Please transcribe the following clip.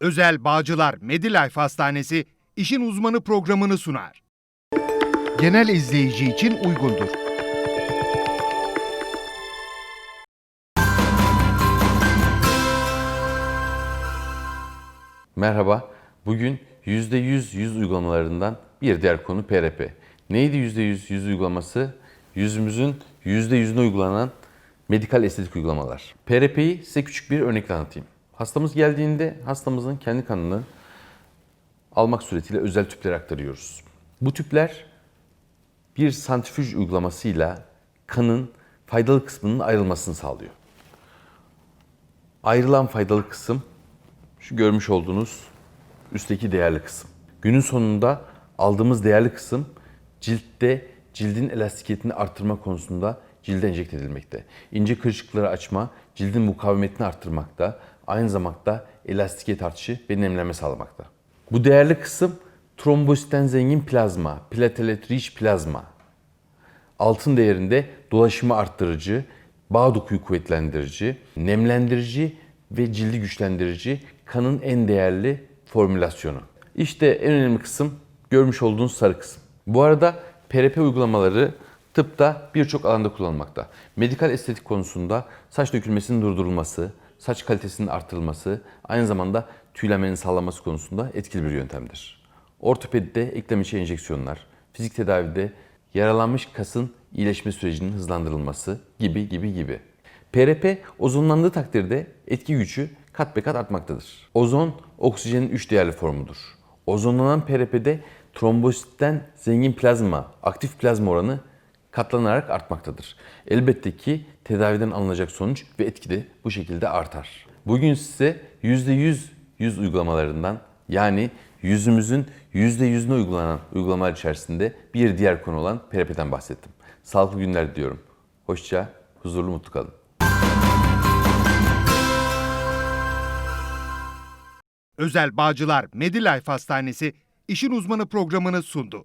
Özel Bağcılar Medilife Hastanesi işin uzmanı programını sunar. Genel izleyici için uygundur. Merhaba. Bugün %100 yüz uygulamalarından bir diğer konu PRP. Neydi %100 yüz uygulaması? Yüzümüzün %100'üne uygulanan medikal estetik uygulamalar. PRP'yi size küçük bir örnekle anlatayım. Hastamız geldiğinde hastamızın kendi kanını almak suretiyle özel tüplere aktarıyoruz. Bu tüpler bir santrifüj uygulamasıyla kanın faydalı kısmının ayrılmasını sağlıyor. Ayrılan faydalı kısım şu görmüş olduğunuz üstteki değerli kısım. Günün sonunda aldığımız değerli kısım ciltte cildin elastikiyetini arttırma konusunda cilde enjekte edilmekte. İnce kırışıkları açma, cildin mukavemetini arttırmakta, aynı zamanda elastikiyet artışı ve nemlenme sağlamakta. Bu değerli kısım trombositten zengin plazma, platelet rich plazma. Altın değerinde dolaşımı arttırıcı, bağ dokuyu kuvvetlendirici, nemlendirici ve cildi güçlendirici kanın en değerli formülasyonu. İşte en önemli kısım görmüş olduğunuz sarı kısım. Bu arada PRP uygulamaları tıpta birçok alanda kullanılmakta. Medikal estetik konusunda saç dökülmesinin durdurulması, saç kalitesinin artırılması, aynı zamanda tüylenmenin sağlanması konusunda etkili bir yöntemdir. Ortopedide eklem içi enjeksiyonlar, fizik tedavide yaralanmış kasın iyileşme sürecinin hızlandırılması gibi gibi gibi. PRP ozonlandığı takdirde etki gücü kat be kat artmaktadır. Ozon oksijenin 3 değerli formudur. Ozonlanan PRP'de trombositten zengin plazma, aktif plazma oranı katlanarak artmaktadır. Elbette ki tedaviden alınacak sonuç ve etki de bu şekilde artar. Bugün size %100 yüz uygulamalarından yani yüzümüzün %100'üne uygulanan uygulamalar içerisinde bir diğer konu olan PRP'den bahsettim. Sağlıklı günler diliyorum. Hoşça, huzurlu, mutlu kalın. Özel Bağcılar Medilife Hastanesi işin uzmanı programını sundu.